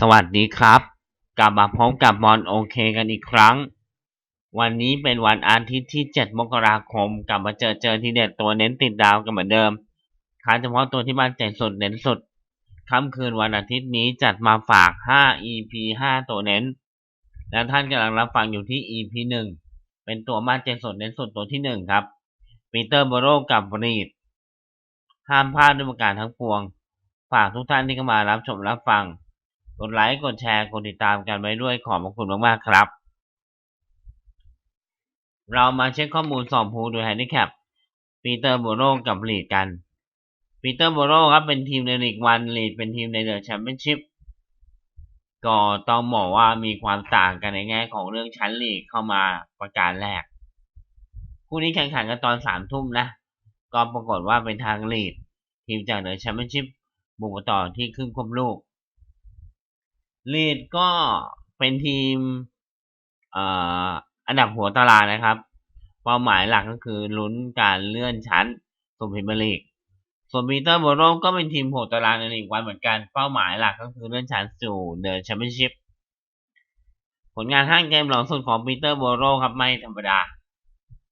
สวัสดีครับ กลับมาพบกับบอลโอเคกันอีกครั้ง วันนี้เป็นวันอาทิตย์ที่ 7 มกราคม กลับมาเจอเจอที่เด็ดตัวเน้นติดดาวกันเหมือนเดิมค้าเฉพาะตัวที่มันใจสุดเน้นสุดค่ำคืนวันอาทิตย์นี้จัดมาฝาก 5 EP 5 ตัวเน้น และท่านกำลังรับฟังอยู่ที่ EP 1 เป็นตัวมันใจสุดเน้นสุดตัวที่ 1 ครับปีเตอร์โบโรกับรีดห้ามพลาดด้วยประการทั้งปวง ฝากทุกท่านที่เข้ามารับชมรับฟัง ดไลค์ กดแชร์ กดติดตามกันไว้ด้วยขอบพระคุณมาก ๆ ครับ เรามาเช็คข้อมูลสอบพูดยแฮนดิแคปปีเตอร์โบโรกับลีดกันปีเตอร์โบโรครับเป็นทีมในลีกวันลีดเป็นทีมในเดอะแชมเปี้ยนชิพก็ต้องบอกว่ามีความต่างกันในแง่ของเรื่องชั้นลีกเข้ามาประการแรก คู่นี้แข่งขันกันตอนสามทุ่มนะ ก็ปรากฏว่าเป็นทางลีดทีมจากเดอะแชมเปี้ยนชิพบุกต่อที่ครึ่งควบลูก ลีดก็เป็นทีมอันดับหัวตารางนะครับ เป้าหมายหลักก็คือลุ้นการเลื่อนชั้นสู่พรีเมียร์ลีก ส่วนปีเตอร์โบโรก็เป็นทีมหัวตารางในลีกวันเหมือนกัน เป้าหมายหลักก็คือเลื่อนชั้นสู่เดอะแชมเปี้ยนชิพ ผลงานห้างเกมหลังสุดของปีเตอร์โบโรครับไม่ธรรมดา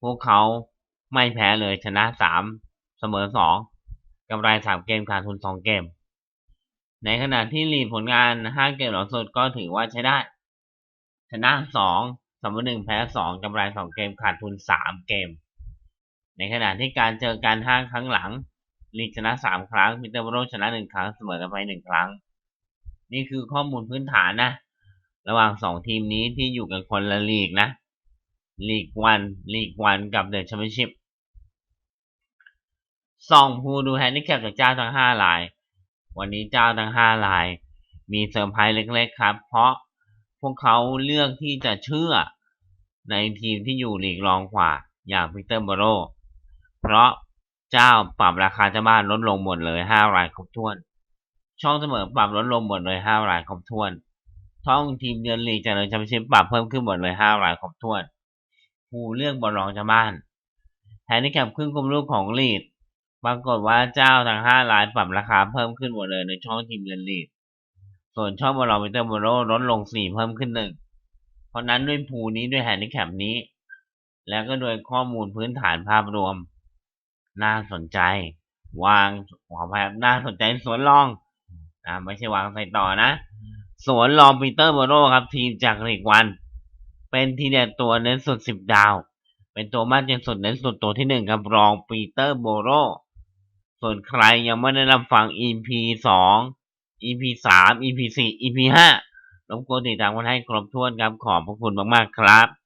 พวกเขาไม่แพ้เลยชนะสามเสมอสองกำไรสามเกมขาดทุนสองเกม ในขณะที่ลีดผลงานห้าเกมหลังสุดก็ถือว่าใช้ได้ ชนะสองเสมอหนึ่งแพ้สองกำไรสองเกมขาดทุนสามเกม ในขณะที่การเจอกันห้าครั้งหลัง ลีดชนะสามครั้งมิเตอร์โบรชนะหนึ่งครั้ง เสมอกันไปหนึ่งครั้ง นี่คือข้อมูลพื้นฐานนะ ระหว่างสองทีมนี้ที่อยู่กันคนละลีกนะ ลีกวันลีกวันกับเดอะแชมเปี้ยนชิพส่องผู้ดูแฮนดิแคปจากเจ้าทั้งห้าราย วันนี้เจ้าทั้งห้าราย มีเซอร์ไพรส์เล็กๆครับ เพราะพวกเขาเลือกที่จะเชื่อในทีมที่อยู่ลีกรองกว่า อย่างพิเตอร์บโรเพราะเจ้าปรับราคาเจ้าบ้านลดลงหมดเลยห้ารายครบถ้วน ช่องเสมอปรับลดลงหมดเลยห้ารายครบถ้วนท้องทีมเยือนลีกจากเลยแชมเปี้ยนชิพปรับเพิ่มขึ้นหมดเลยห้ารายครบถ้วนผู้เลือกบอลรองเจ้าบ้านแฮนดิแคปครึ่งคุมลูกของลีด ปรากฏว่าเจ้าทั้งห้ารายปรับราคาเพิ่มขึ้นหมดเลยในช่องทีมเยือนลีดส่วนช่องบอลมิเตอร์โบโรลดลงสี่เพิ่มขึ้นหนึ่งเพราะนั้นด้วยภูนี้ด้วยแฮนดิแคปนี้ แล้วก็โดยข้อมูลพื้นฐานภาพรวม น่าสนใจ วางหัวพายน่าสนใจสวนรองนะไม่ใช่วางใส่ต่อนะ สวนรองปีเตอร์โบโรครับ ทีมจากลีกวัน เป็นทีเด็ดตัวเน้นสุดสิบดาว เป็นตัวมั่นใจสุดเน้นสุดตัวที่หนึ่งครับรองปีเตอร์โบโร ส่วนใครยังไม่ได้รับฟัง EP สอง EP สาม EP สี่ EP ห้ารบกวนติดตามกันให้ครบถ้วนครับขอบพระคุณมาก ๆ ครับ